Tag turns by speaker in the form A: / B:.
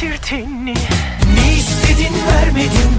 A: getirdin Ne istedin vermedim